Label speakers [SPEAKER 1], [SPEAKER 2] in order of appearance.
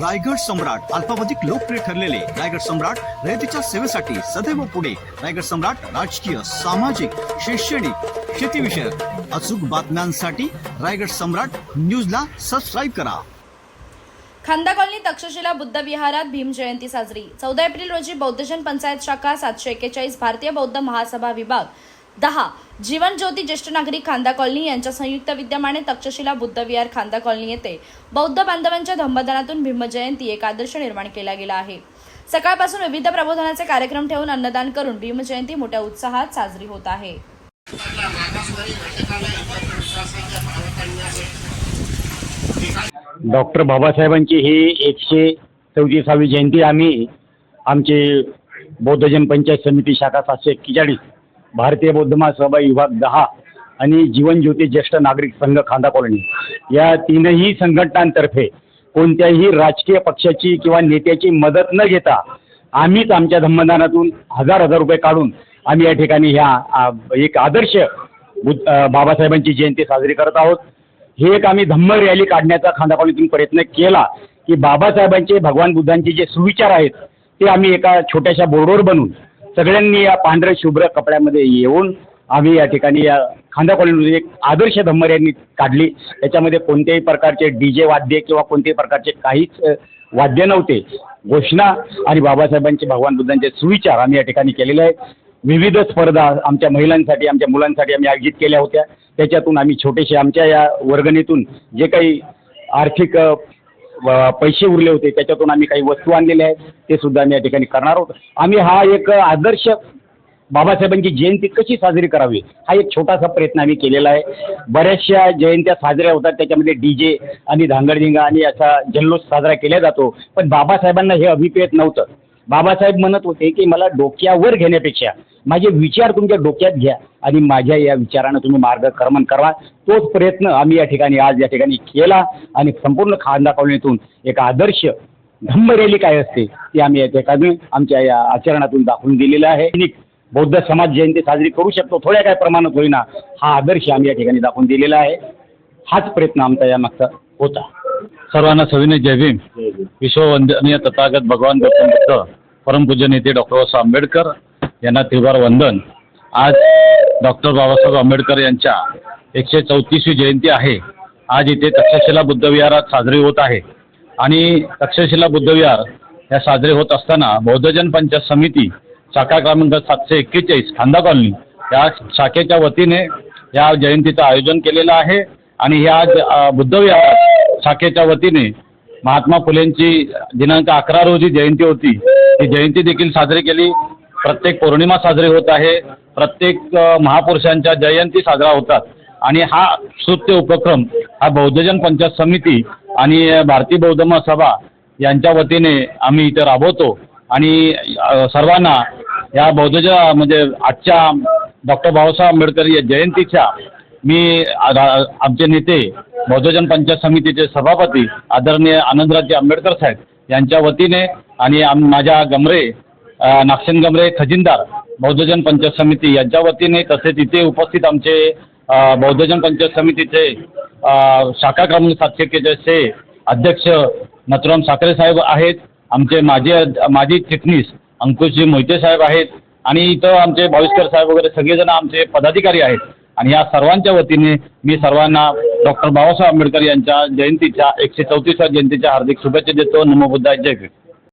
[SPEAKER 1] रायगड सम्राट अल्पावधिक लोकप्रिय ठरलेले रायगड सम्राट रयतेच्या सेवेसाठी सदैव पुढे. रायगड सम्राट राजकीय सामाजिक शैक्षणिक शेतीविषयक अचूक बातम्यांसाठी रायगड सम्राट न्यूजला सबस्क्राईब करा.
[SPEAKER 2] खांदा कॉलनी तक्षशिला बुद्ध विहारात भीम जयंती साजरी. चौदा एप्रिल रोजी बौद्धजन पंचायत शाखा सातशे एक्केचाळीस भारतीय बौद्ध महासभा विभाग दहा. जीवन ज्योती ज्येष्ठ नागरिक खांदा कॉलनी यांच्या संयुक्त विद्यमाने तक्षशिला बुद्धविहार खांदा कॉलनी येथे बौद्ध बांधवांच्या धम्मदानातून भीमजयंती एक आदर्श निर्माण केला गेला आहे. सकाळपासून विविध प्रबोधनाचे कार्यक्रम ठेवून अन्नदान करून भीमजयंती मोठ्या उत्साहात साजरी होत आहे.
[SPEAKER 3] डॉक्टर बाबासाहेबांची ही एकशे चौतीसावी जयंती आम्ही आमचे बौद्धजन पंचायत समिती शाखा सातशे एक्केचाळीस भारतीय बौद्ध महासभा विभाग दहा आणि जीवन ज्योती ज्येष्ठ नागरिक संघ खांदा कॉलनी. या तीनही संघटनांतर्फे कोणत्याही राजकीय पक्षाची किंवा नेत्याची मदत न घेता आम्हीच आमच्या धम्मदानातून हजार हजार रुपये काढून आम्ही या ठिकाणी ह्या एक आदर्श बुद्ध बाबासाहेबांची जयंती साजरी करत आहोत. हे एक आम्ही धम्म रॅली काढण्याचा खांदापाडीतून प्रयत्न केला की बाबासाहेबांचे भगवान बुद्धांचे जे सुविचार आहेत ते आम्ही एका छोट्याशा बोर्डवर बनवून सगळ्यांनी या पांढऱ्या शुभ्र कपड्यामध्ये येऊन आम्ही या ठिकाणी या खांदा कॉलनीमध्ये एक आदर्श धम्मर यांनी काढली. त्याच्यामध्ये कोणत्याही प्रकारचे डी जे वाद्य किंवा कोणत्याही प्रकारचे काहीच वाद्य नव्हते. घोषणा आणि बाबासाहेबांचे भगवान बुद्धांचे सुविचार आम्ही या ठिकाणी केलेले आहेत. विविध स्पर्धा आमच्या महिलांसाठी आमच्या मुलांसाठी आम्ही आयोजित केल्या होत्या. त्याच्यातून आम्ही छोटेसे आमच्या या वर्गणीतून जे काही आर्थिक पैसे उरले होते. त्याच्यातून आम्ही काही वस्तू आणलेल्या आहेत. ते सुद्धा आम्ही या ठिकाणी करणार आहोत. आम्ही हा एक आदर्श बाबासाहेबांची जयंती कशी साजरी करावी हा एक छोटासा प्रयत्न आम्ही केलेला आहे. बऱ्याचशा जयंत्या साजऱ्या होतात. त्याच्यामध्ये डी जे आणि धांगडधिंगा आणि असा जल्लोष साजरा केला जातो. पण बाबासाहेबांना हे अभिप्रेत नव्हतं. बाबासाहेब म्हणत होते की मला डोक्यावर घेण्यापेक्षा माझे विचार तुमच्या डोक्यात घ्या आणि माझ्या या विचारानं तुम्ही मार्गक्रमण करा. तोच प्रयत्न आम्ही या ठिकाणी आज या ठिकाणी केला आणि संपूर्ण खांदा कॉलनीतून एक आदर्श धम्म रॅली काय असते ती आम्ही या ठिकाणी आमच्या या आचरणातून दाखवून दिलेलं आहे. बौद्ध समाज जयंती साजरी करू शकतो थोड्या काय प्रमाणात होईना हा आदर्श आम्ही या ठिकाणी दाखवून दिलेला आहे. हाच प्रयत्न आमचा या मागचा होता.
[SPEAKER 4] सर्वांना सविनय जय भीम. विश्ववंदनीय तथागत भगवान गौतम बुद्ध परमपूज्य नेते डॉक्टर बाबासाहेब आंबेडकर यांना त्रिवार वंदन. आज डॉक्टर बाबासाहेब आंबेडकर यांच्या एकशे चौतीसवी जयंती आहे. आज इथे तक्षशिला बुद्ध विहारात साजरी होत आहे. आणि तक्षशिला बुद्ध विहार या साजरे होत असताना बौद्धजन पंचायत समिती शाखा क्रमांक सातशे एक्केचाळीस खांदा कॉलनी या शाखेच्या वतीने या जयंतीचं आयोजन केलेलं आहे. आणि ह्या ज- अ, बुद्ध विहार शाखेच्या वतीने महात्मा फुलेंची दिनांक अकरा रोजी जयंती होती. ती जयंती देखील साजरी केली. प्रत्येक पौर्णिमा साजरी होत आहे. प्रत्येक महापुरुषांच्या जयंती साजरा होतात. आणि हा स्तुत्य उपक्रम हा बौद्धजन पंचायत समिती आणि भारतीय बौद्ध महासभा यांच्या वतीने आम्ही इथे राबवतो. आणि सर्वांना या बौद्धज म्हणजे आजच्या डॉक्टर बाबासाहेब आंबेडकर या जयंतीच्या मी रा- आमचे नेते बौद्धजन पंचायत समितीचे सभापती आदरणीय आनंदराजे आंबेडकर साहेब यांच्या वतीने आणि आम माझ्या गमरे नागसेन गमरे खजिनदार बौद्धजन पंचायत समिती यांच्या वतीने तसेच इथे उपस्थित आमचे बहुजन बौद्धजन पंचायत समितीचे शाखा क्रमांक सातशे एक्केचाळीसचे अध्यक्ष नथुराम साखरे साहेब आहेत आमचे माजी माजी चिटणीस अंकुशजी मोहिते साहेब आहेत आणि इथं आमचे भाविस्कर साहेब वगैरे सगळेजण आमचे पदाधिकारी आहेत. आणि या सर्वांच्या वतीने मी सर्वांना डॉक्टर बाबासाहेब आंबेडकर यांच्या जयंतीच्या एकशे चौतीसव्या जयंतीच्या हार्दिक शुभेच्छा देतो. नमो बुद्धाय. जय भीम